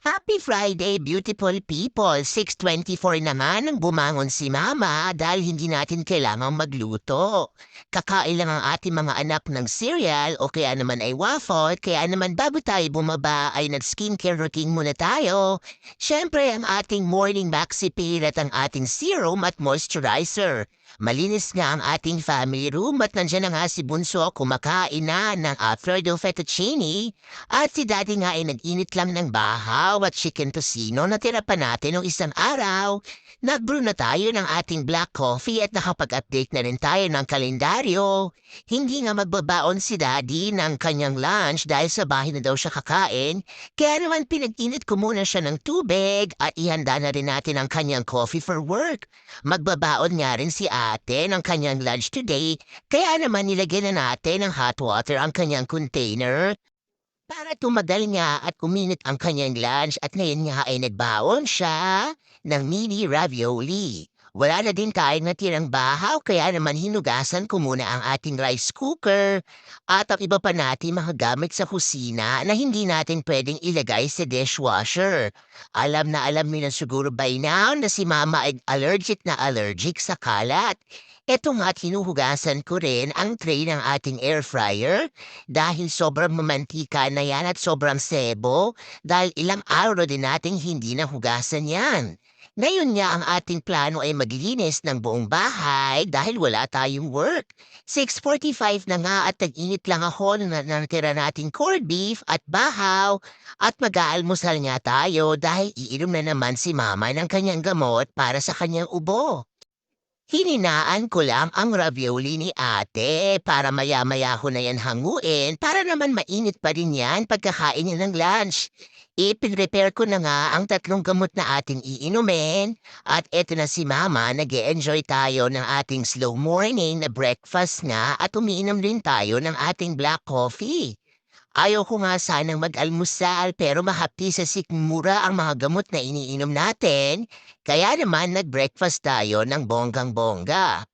Happy Friday, beautiful people! 6.24 naman ang bumangon si Mama dahil hindi natin kailangang magluto. Kakain lang ang ating mga anak ng cereal o kaya naman ay waffle, kaya naman bago tayo bumaba ay nag-skincare routine muna tayo. Siyempre ang ating morning maxi pill at ang ating serum at moisturizer. Malinis nga ang ating family room at nandiyan na nga si Bunso kumakain na ng Alfredo fettuccine at si Daddy nga ay nag-init lang ng bahaw at chicken tocino na tira pa natin ng isang araw. Nag-brew na tayo ng ating black coffee at nakapag-update na rin tayo ng kalendaryo. Hindi nga magbabaon si Daddy ng kanyang lunch dahil sa bahay na daw siya kakain. Kaya naman pinag-init ko muna siya ng tubig at ihanda na rin natin ang kanyang coffee for work. Magbabaon nga rin si ate ng kanyang lunch today, kaya naman nilagyan na natin ng hot water ang kanyang container. Para tumagal nga at kuminit ang kanyang lunch at ngayon nga ay nagbaon siya ng mini ravioli. Wala na din tayong natirang bahaw kaya naman hinugasan ko muna ang ating rice cooker at ang iba pa natin mga gamit sa kusina na hindi natin pwedeng ilagay sa dishwasher. Alam na alam niyo na siguro by now na si mama ay allergic na allergic sa kalat. Eto nga hinuhugasan ko rin ang tray ng ating air fryer dahil sobrang mamantika na yan at sobrang sebo dahil ilang araw din nating hindi na hugasan yan. Ngayon nga ang ating plano ay maglinis ng buong bahay dahil wala tayong work. 6.45 na nga at tag-init lang ako na natira nating corned beef at bahaw at mag-aalmusal nga tayo dahil iinom na naman si mama ng kanyang gamot para sa kanyang ubo. Hininaan ko lang ang ravioli ni ate para maya-maya ko na yan hanguin para naman mainit pa rin yan pagkakain niya ng lunch. Ipin-repair ko na nga ang tatlong gamot na ating iinumin at eto na si mama nag enjoy tayo ng ating slow morning na breakfast nga at umiinom din tayo ng ating black coffee. Ayaw ko nga sanang mag-almusal pero mahapdi sa sikmura ang mga gamot na iniinom natin, kaya naman nag-breakfast tayo ng bonggang-bongga.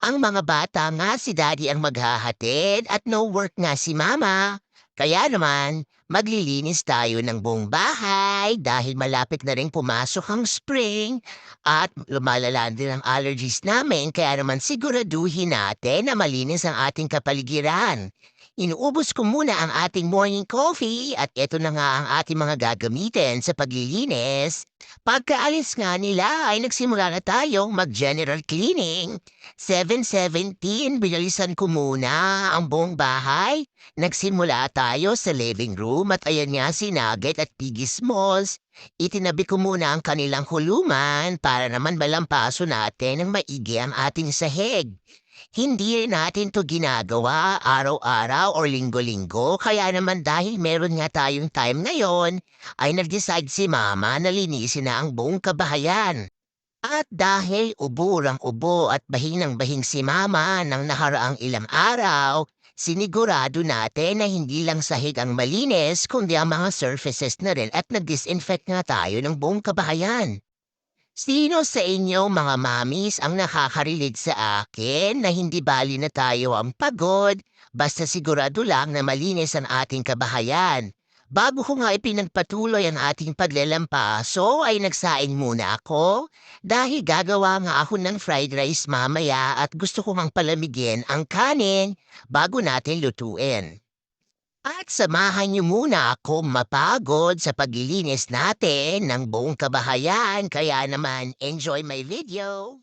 Ang mga bata nga si daddy ang maghahatid at no work nga si mama. Kaya naman, maglilinis tayo ng buong bahay dahil malapit na rin pumasok ang spring at lumalala din ang allergies namin kaya naman siguraduhin natin na malinis ang ating kapaligiran. Inuubos ko muna ang ating morning coffee at ito na nga ang ating mga gagamitin sa paglilinis. Pagkaalis nga nila ay nagsimula na tayong mag-general cleaning. 7.17, binalisan ko muna ang buong bahay. Nagsimula tayo sa living room at ayan nga si Nugget at Piggy Smalls. Itinabi ko muna ang kanilang huluman para naman malampaso natin ng maigi ang ating sahig. Hindi natin to ginagawa araw-araw o linggo-linggo kaya naman dahil meron nga tayong time ngayon ay nag-decide si mama na linisin na ang buong kabahayan. At dahil uburang ubo at bahinang-bahing si mama ng nakaraang ilang araw, sinigurado natin na hindi lang sahig ang malinis kundi ang mga surfaces na rin at nag-disinfect nga tayo ng buong kabahayan. Sino sa inyo mga mamis ang nakakarilig sa akin na hindi bali na tayo ang pagod basta sigurado lang na malinis ang ating kabahayan? Bago ko nga ipinagpatuloy ang ating paglalampaso ay nagsaing muna ako dahil gagawa nga ako ng fried rice mamaya at gusto ko ngang palamigin ang kanin bago natin lutuin. At samahan niyo muna ako mapagod sa paglilinis natin ng buong kabahayan kaya naman enjoy my video.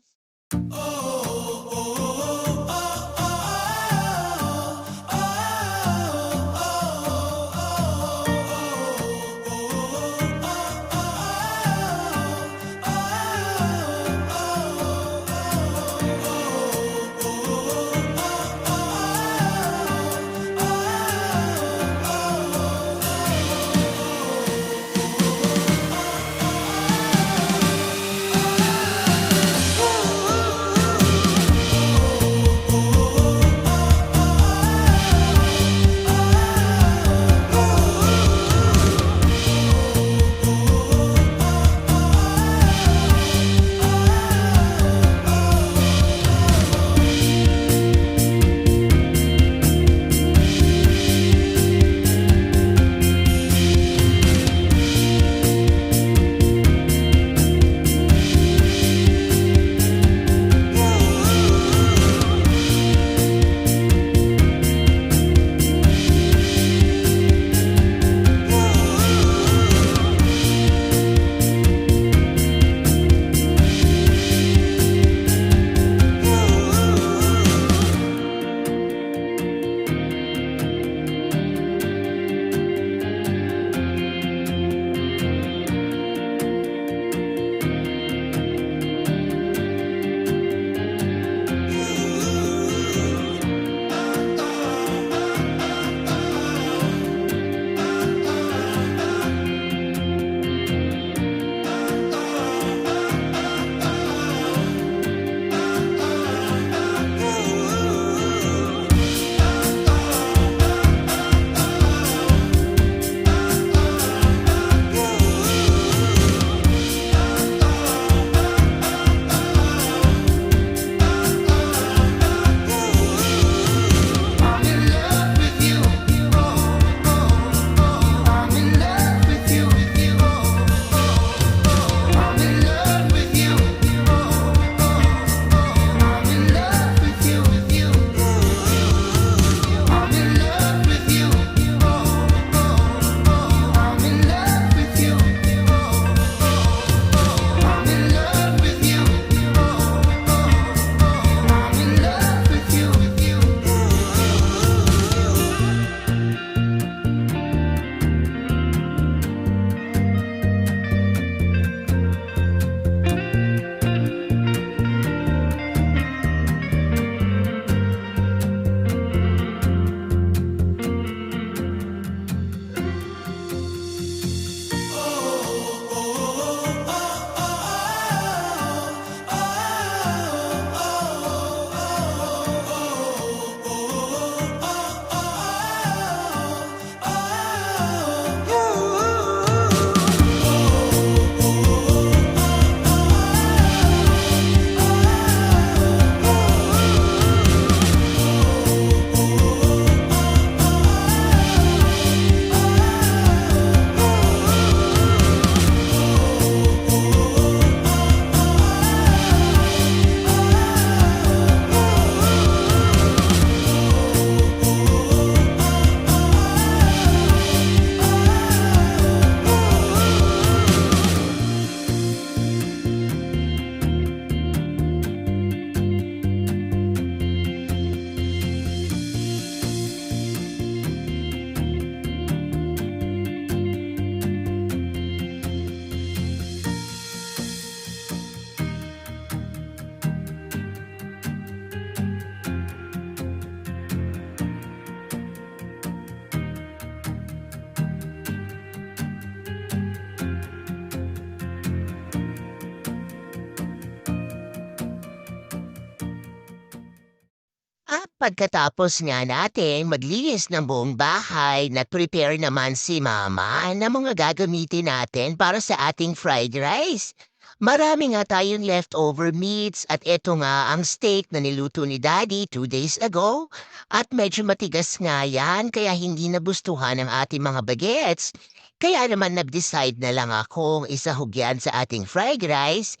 Pagkatapos nga natin maglinis ng buong bahay, nag-prepare naman si Mama ng mga gagamitin natin para sa ating fried rice. Marami nga tayong leftover meats at eto nga ang steak na niluto ni Daddy two days ago. At medyo matigas nga yan kaya hindi nabustuhan ng ating mga bagets. Kaya naman nag-decide na lang akong isahog yan sa ating fried rice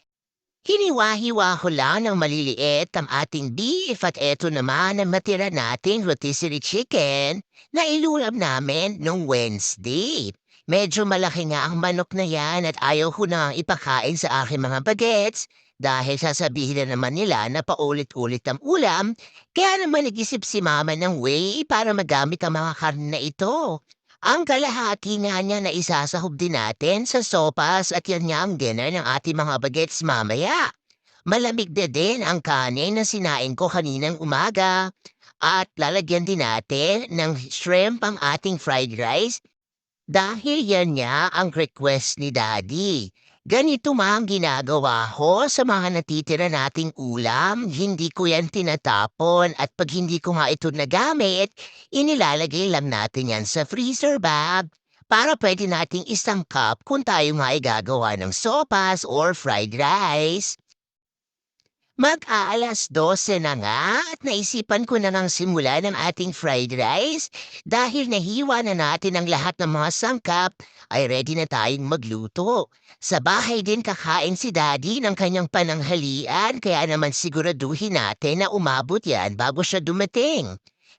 Hiniwa-hiwa ng maliliit ang ating beef at eto naman ang matira nating rotisserie chicken na ilulam namin nung Wednesday. Medyo malaki nga ang manok na yan at ayaw ko na ipakain sa aking mga bagets dahil sasabihin na naman nila na paulit-ulit ang ulam, kaya naman nag-isip si mama ng way para magamit ang mga karne na ito. Ang kalahati nga niya na isasahog din natin sa sopas at yan nga ang dinner ng ating mga bagets mamaya. Malamig na din ang kanin na sinain ko kaninang umaga. At lalagyan din natin ng shrimp ang ating fried rice dahil yan niya ang request ni Daddy. Ganito ma ang ginagawa ko sa mga natitira nating ulam. Hindi ko yan tinatapon at pag hindi ko nga ito nagamit, inilalagay lang natin yan sa freezer bag para pwede nating isang cup kung tayo nga ay gagawa ng sopas or fried rice. Mag-aalas 12 na nga at naisipan ko na ngang simulan ng ating fried rice dahil nahiwa na natin ang lahat ng mga sangkap ay ready na tayong magluto. Sa bahay din kakain si Daddy ng kanyang pananghalian kaya naman siguraduhin natin na umabot yan bago siya dumating.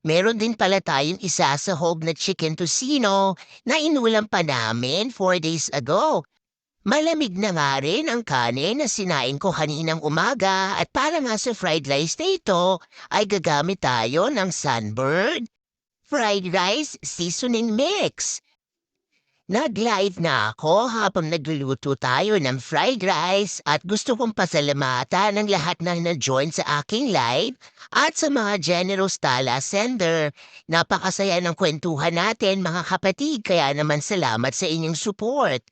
Meron din pala tayong isasahog na chicken tocino na inulam pa namin 4 days ago Malamig na nga rin ang kanin na sinain ko kaninang umaga at para nga sa fried rice na ito ay gagamit tayo ng Sunbird Fried Rice Seasoning Mix. Nag-live na ako habang nagluluto tayo ng fried rice at gusto kong pasalamatan ng lahat na na-join sa aking live at sa mga generous tala sender. Napakasaya ng kwentuhan natin mga kapatid kaya naman salamat sa inyong support.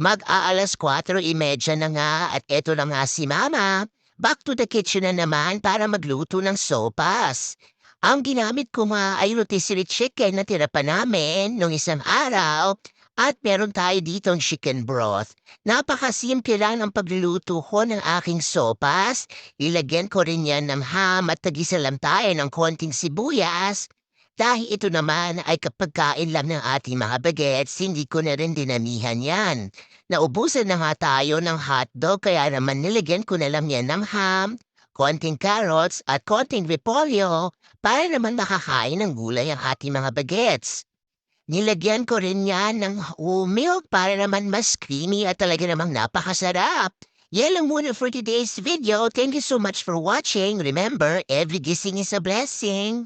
Mag-aalas 4.30 na nga at eto na nga si Mama. Back to the kitchen na naman para magluto ng sopas. Ang ginamit ko nga ay rotisserie chicken na tira pa namin nung isang araw at meron tayo ditong chicken broth. Napakasimple lang ang pagluluto ko ng aking sopas. Ilagyan ko rin yan ng ham at tagisa lang tayo ng konting sibuyas dahil ito naman ay kapag kain lang ng ating mga bagets, hindi ko na rin dinamihan yan. Naubusan na nga tayo ng hotdog kaya naman nilagyan ko na lang yan ng ham, konting carrots at konting repolyo para naman makakain ng gulay ang ating mga bagets. Nilagyan ko rin yan ng milk para naman mas creamy at talaga namang napakasarap. Yan lang muna for today's video. Thank you so much for watching. Remember, every gising is a blessing.